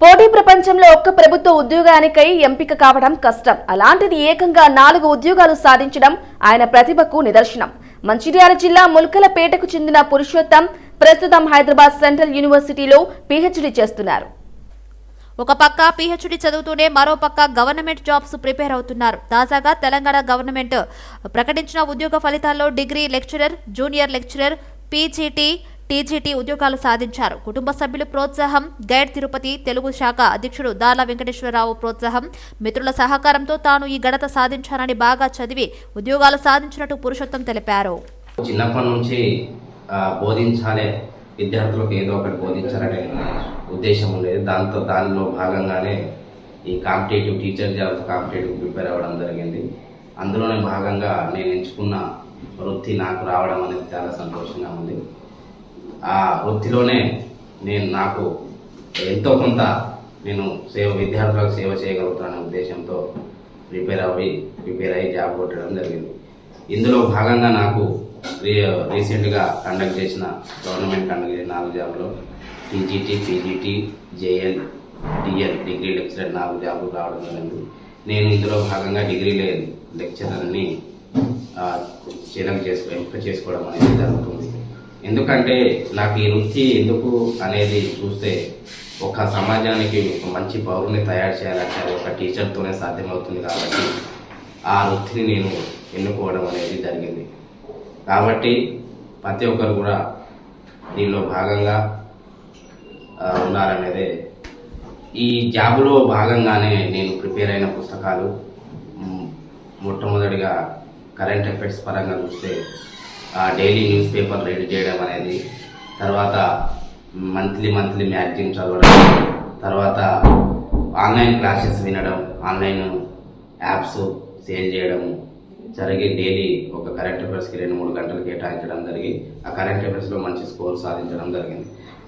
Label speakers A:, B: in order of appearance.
A: పోటీ ప్రపంచంలో ఒక్క ప్రభుత్వ ఉద్యోగానికై ఎంపిక కావడం కష్టం. అలాంటిది ఏకంగా నాలుగు ఉద్యోగాలు సాధించడం ఆయన ప్రతిభకు నిదర్శనం. మంచిర్యాల జిల్లా ముల్కలపేటకు చెందిన పురుషోత్తం ప్రస్తుతం హైదరాబాద్ సెంట్రల్ యూనివర్సిటీలో పీహెచ్డీ చేస్తున్నారు.
B: ఒక పక్క పీహెచ్డీ చదువుతూనే మరో పక్క గవర్నమెంట్ జాబ్స్ ప్రిపేర్ అవుతున్నారు. తాజాగా తెలంగాణ గవర్నమెంట్ ప్రకటించిన ఉద్యోగ ఫలితాల్లో degree lecturer junior lecturer PGT TGT ఉద్యోగాలు సాధించారు. కుటుంబ సభ్యులు ప్రోత్సాహం గైడ్ తిరుపతి తెలుగు శాఖ అధ్యక్షుడు దాల వెంకటేశ్వరరావు ప్రోత్సాహం మిత్రుల సహకారంతో తాను ఈ ఘనత సాధించానని బాగా చదివి ఉద్యోగాలు సాధించినట్టు పురుషోత్తం తెలిపారు.
C: చిన్నప్పటి నుంచి ఆ, బోధించాలి. విద్యార్థులకు ఏదో ఒకటి బోధించాలనే ఉద్దేశం ఉండేది. దాంతో దానిలో భాగంగానే ఈ competitive teacher jobs competitive prepare అవ్వడం జరిగింది. అందులోనే భాగంగా నేను ఎంచుకున్న వృత్తి నాకు రావడం అనేది చాలా సంతోషంగా ఉంది. ఆ వృత్తిలోనే నేను నాకు ఎంతో కొంత నేను సేవ విద్యార్థులకు సేవ చేయగలుగుతాననే ఉద్దేశంతో ప్రిపేర్ అవ్వి ప్రిపేర్ అయ్యి జాబ్ కొట్టడం జరిగింది. ఇందులో భాగంగా నాకు రీ- రీసెంట్గా కండక్ట్ చేసిన గవర్నమెంట్ కండక్ట్ చేసిన నాలుగు జాబ్లో TGT PGT JL DL degree lecturer నాలుగు జాబులు రావడం జరిగింది. నేను ఇందులో భాగంగా డిగ్రీ లేని లెక్చరర్ని సెలెక్ట్ చేసుకో ఎంపిక చేసుకోవడం అనేది జరుగుతుంది. ఎందుకంటే నాకు ఈ వృత్తి ఎందుకు అనేది చూస్తే ఒక సమాజానికి ఒక మంచి పౌరుని తయారు చేయాలంటే ఒక టీచర్తోనే సాధ్యమవుతుంది కాబట్టి ఆ వృత్తిని నేను ఎన్నుకోవడం అనేది జరిగింది. కాబట్టి ప్రతి ఒక్కరు కూడా దీనిలో భాగంగా ఆ, ఉన్నారనేదే. ఈ జాబ్లో భాగంగానే నేను ప్రిపేర్ అయిన పుస్తకాలు మొట్టమొదటిగా కరెంట్ అఫైర్స్ పరంగా చూస్తే డైలీ న్యూస్ పేపర్ రీడ్ చేయడం అనేది తర్వాత మంత్లీ మంత్లీ మ్యాగజైన్ చదవడం తర్వాత ఆన్లైన్ క్లాసెస్ వినడం ఆన్లైన్ యాప్స్ సేల్ చేయడము జరిగి డైలీ ఒక కరెంట్ అఫైర్స్కి రెండు మూడు గంటలు కేటాయించడం జరిగి ఆ కరెంట్ అఫైర్స్లో మంచి స్కోర్ సాధించడం జరిగింది.